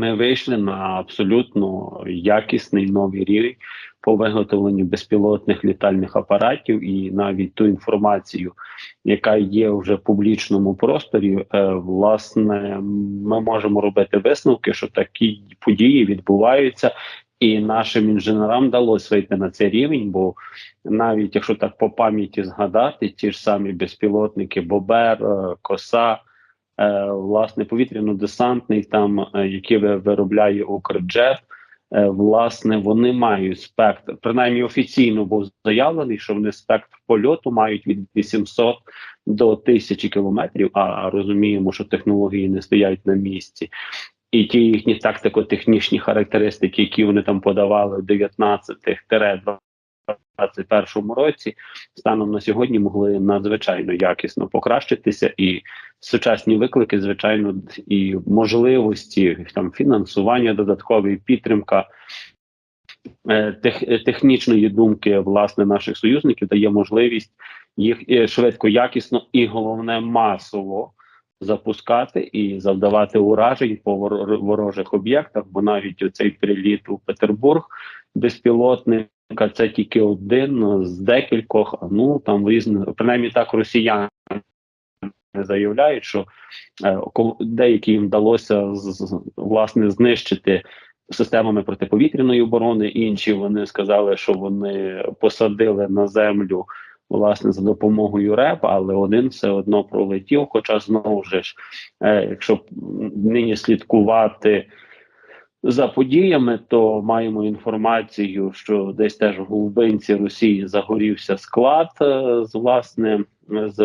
ми вийшли на абсолютно якісний новий рівень по виготовленню безпілотних літальних апаратів, і навіть ту інформацію, яка є вже в публічному просторі, е, власне, ми можемо робити висновки, що такі події відбуваються. І нашим інженерам вдалося вийти на цей рівень, бо навіть якщо так по пам'яті згадати, ті ж самі безпілотники Бобер, е, Коса, власне, повітряно-десантний, там які виробляє Укрджет, Е, власне вони мають спектр, принаймні офіційно був заявлений, що вони спектр польоту мають від 800 до 1000 кілометрів. А розуміємо, що технології не стоять на місці. І ті їхні тактико-технічні характеристики, які вони там подавали в 19-20 2021 році станом на сьогодні могли надзвичайно якісно покращитися, і сучасні виклики, звичайно, і можливості там фінансування, додаткової підтримка. Е, тех, технічної думки власне наших союзників дає можливість їх е, швидко, якісно і головне масово запускати і завдавати уражень по ворожих об'єктах. Бо навіть оцей приліт у Петербург безпілотний це тільки один з декількох. Ну там різних, принаймні так росіяни заявляють, що е, деякі їм вдалося власне знищити системами протиповітряної оборони. Інші вони сказали, що вони посадили на землю. Власне, за допомогою РЕП, але один все одно пролетів. Хоча знову ж, е, якщо нині слідкувати за подіями, то маємо інформацію, що десь теж в глибинці Росії загорівся склад е, з власне з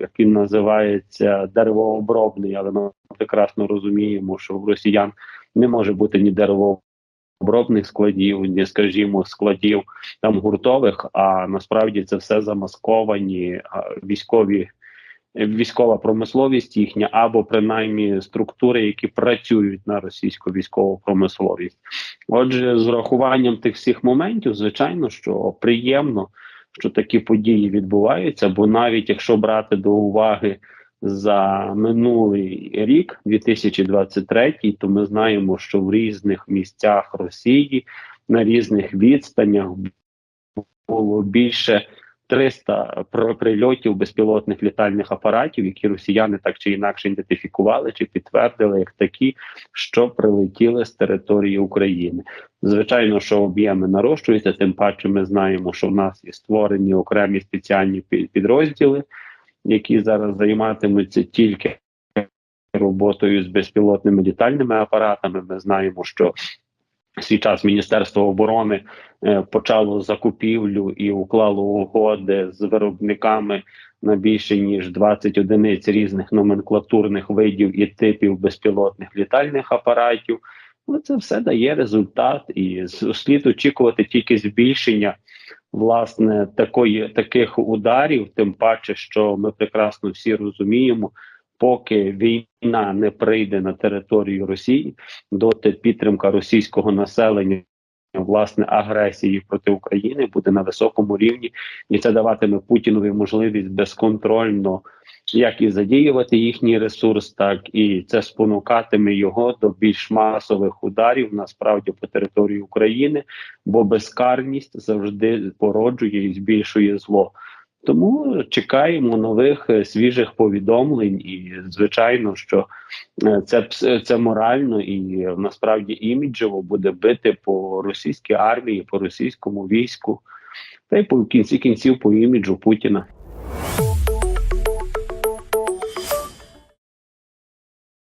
як він називається деревообробний, але ми прекрасно розуміємо, що в росіян не може бути ні деревообробних складів, скажімо, складів там гуртових. А насправді це все замасковані військові військова промисловість їхня, або принаймні структури, які працюють на російську військову промисловість. Отже, з урахуванням тих всіх моментів, звичайно, що приємно, що такі події відбуваються, бо навіть якщо брати до уваги за минулий рік, 2023, то ми знаємо, що в різних місцях Росії на різних відстанях було більше 300 прильотів безпілотних літальних апаратів, які росіяни так чи інакше ідентифікували чи підтвердили як такі, що прилетіли з території України. Звичайно, що об'єми нарощуються, тим паче ми знаємо, що в нас є створені окремі спеціальні підрозділи, які зараз займатимуться тільки роботою з безпілотними літальними апаратами. Ми знаємо, що свій час Міністерство оборони е, почало закупівлю і уклало угоди з виробниками на більше ніж 20 одиниць різних номенклатурних видів і типів безпілотних літальних апаратів. Ну, це все дає результат, і слід очікувати тільки збільшення власне такої таких ударів, тим паче, що ми прекрасно всі розуміємо, поки війна не прийде на територію Росії, доти підтримка російського населення. Власне, агресії проти України буде на високому рівні, і це даватиме Путінові можливість безконтрольно як і задіювати їхній ресурс, так і це спонукатиме його до більш масових ударів насправді по території України, бо безкарність завжди породжує і збільшує зло. Тому чекаємо нових е, свіжих повідомлень, і звичайно, що е, це це морально і е, насправді іміджево буде бити по російській армії, по російському війську, та й по кінці кінців по іміджу Путіна.